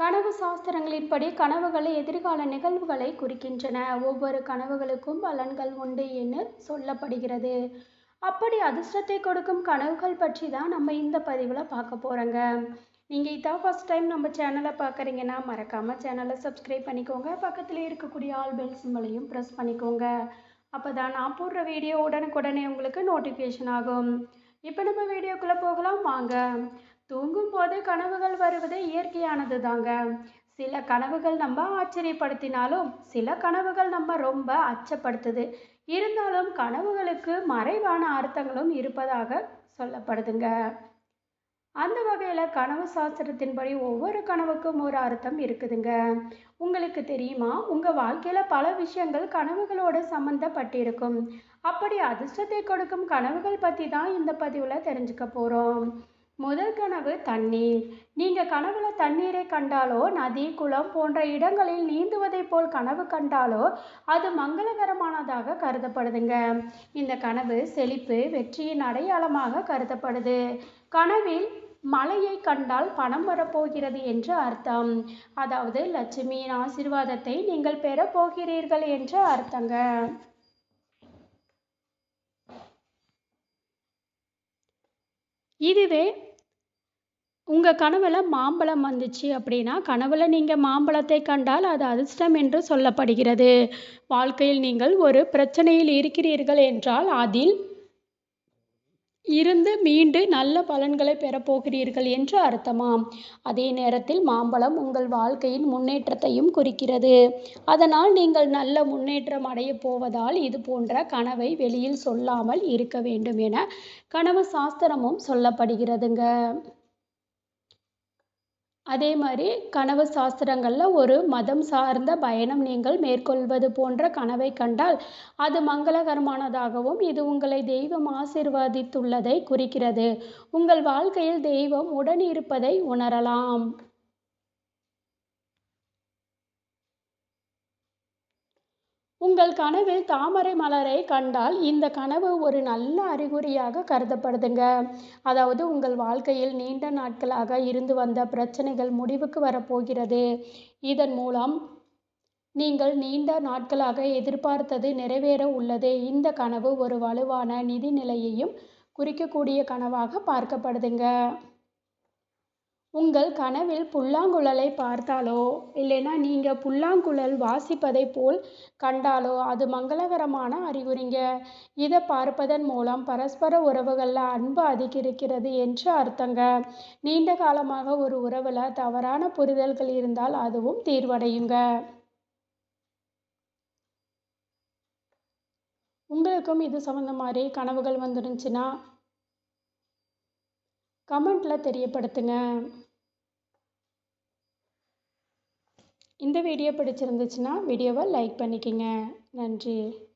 கனவு சாஸ்திரங்களின்படி கனவுகளை எதிர்கால நிகழ்வுகளை குறிக்கின்றன. ஒவ்வொரு கனவுகளுக்கும் பலன்கள் உண்டு என்று சொல்லப்படுகிறது. அப்படி அதிர்ஷ்டத்தை கொடுக்கும் கனவுகள் பற்றி தான் நம்ம இந்த பதிவில் பார்க்க போகிறோங்க நீங்கள் இதான் ஃபஸ்ட் டைம் நம்ம சேனலை பார்க்குறீங்கன்னா மறக்காமல் சேனலை சப்ஸ்கிரைப் பண்ணிக்கோங்க. பக்கத்தில் இருக்கக்கூடிய ஆல் பெல் சிம்பளையும் ப்ரெஸ் பண்ணிக்கோங்க. அப்போ தான் நான் போடுற வீடியோ உடனுக்குடனே உங்களுக்கு நோட்டிஃபிகேஷன் ஆகும். இப்போ நம்ம வீடியோக்குள்ளே போகலாம். வாங்க. தூங்கும் போது கனவுகள் வருவது இயற்கையானது தாங்க சில கனவுகள் நம்ம ஆச்சரியப்படுத்தினாலும் சில கனவுகள் நம்ம ரொம்ப அச்சப்படுத்துது. இருந்தாலும் கனவுகளுக்கு மறைவான அர்த்தங்களும் இருப்பதாக சொல்லப்படுதுங்க. அந்த வகையில் கனவு சாஸ்திரத்தின்படி ஒவ்வொரு கனவுக்கும் ஒரு அர்த்தம் இருக்குதுங்க. உங்களுக்கு தெரியுமா? உங்கள் வாழ்க்கையில் பல விஷயங்கள் கனவுகளோடு சம்மந்தப்பட்டிருக்கும் அப்படி அதிர்ஷ்டத்தை கொடுக்கும் கனவுகள் பற்றி தான் இந்த பதிவில் தெரிஞ்சுக்க போகிறோம் முதல் கனவு தண்ணீர். நீங்கள் கனவுல தண்ணீரை கண்டாலோ நதி குளம் போன்ற இடங்களில் நீந்துவதைப் போல் கனவு கண்டாலோ அது மங்களகரமானதாக கருதப்படுதுங்க. இந்த கனவு செழிப்பு வெற்றியின் அடையாளமாக கருதப்படுது. கனவில் மலையை கண்டால் பணம் வரப்போகிறது என்று அர்த்தம். அதாவது லட்சுமியின் ஆசிர்வாதத்தை நீங்கள் பெறப்போகிறீர்கள் என்று அர்த்தங்க. இதுவே உங்கள் கனவில் மாம்பழம் வந்துச்சு அப்படின்னா கனவில் நீங்கள் மாம்பழத்தை கண்டால் அது அதிர்ஷ்டம் என்று சொல்லப்படுகிறது. வாழ்க்கையில் நீங்கள் ஒரு பிரச்சனையில் இருக்கிறீர்கள் என்றால் அதில் இருந்து மீண்டு நல்ல பலன்களை பெறப்போகிறீர்கள் என்று அர்த்தமாம். அதே நேரத்தில் மாம்பழம் உங்கள் வாழ்க்கையின் முன்னேற்றத்தையும் குறிக்கிறது. அதனால் நீங்கள் நல்ல முன்னேற்றம் அடைய போவதால் இது போன்ற கனவை வெளியில் சொல்லாமல் இருக்க வேண்டும் என கனவு சாஸ்திரமும் சொல்லப்படுகிறதுங்க. அதே மாதிரி கனவு சாஸ்திரங்களில் ஒரு மதம் சார்ந்த பயணம் நீங்கள் மேற்கொள்வது போன்ற கனவை கண்டால் அது மங்களகரமானதாகவும் இது உங்களை தெய்வம் ஆசிர்வதித்துள்ளதை குறிக்கிறது. உங்கள் வாழ்க்கையில் தெய்வம் உடன் இருப்பதை உணரலாம். உங்கள் கனவில் தாமரை மலரை கண்டால் இந்த கனவு ஒரு நல்ல அறிகுறியாக கருதப்படுதுங்க. அதாவது உங்கள் வாழ்க்கையில் நீண்ட நாட்களாக இருந்து வந்த பிரச்சனைகள் முடிவுக்கு வரப்போகிறது. இதன் மூலம் நீங்கள் நீண்ட நாட்களாக எதிர்பார்த்தது நிறைவேற உள்ளது. இந்த கனவு ஒரு வலுவான நிதி நிலையையும் குறிக்கக்கூடிய கனவாக பார்க்கப்படுதுங்க. உங்கள் கனவில் புல்லாங்குழலை பார்த்தாலோ இல்லைன்னா நீங்கள் புல்லாங்குழல் வாசிப்பதை போல் கண்டாலோ அது மங்களகரமான அறிகுறிங்க. இதை பார்ப்பதன் மூலம் பரஸ்பர உறவுகளில் அன்பு அதிகரிக்கிறது என்று அர்த்தங்க. நீண்ட காலமாக ஒரு உறவில் தவறான புரிதல்கள் இருந்தால் அதுவும் தீர்வடையுங்க. உங்களுக்கும் இது சம்மந்த மாதிரி கனவுகள் வந்துருந்துச்சுன்னா கமெண்ட்டில் தெரியப்படுத்துங்க. இந்த வீடியோ பிடிச்சிருந்துச்சுன்னா வீடியோவை லைக் பண்ணிக்கோங்க. நன்றி.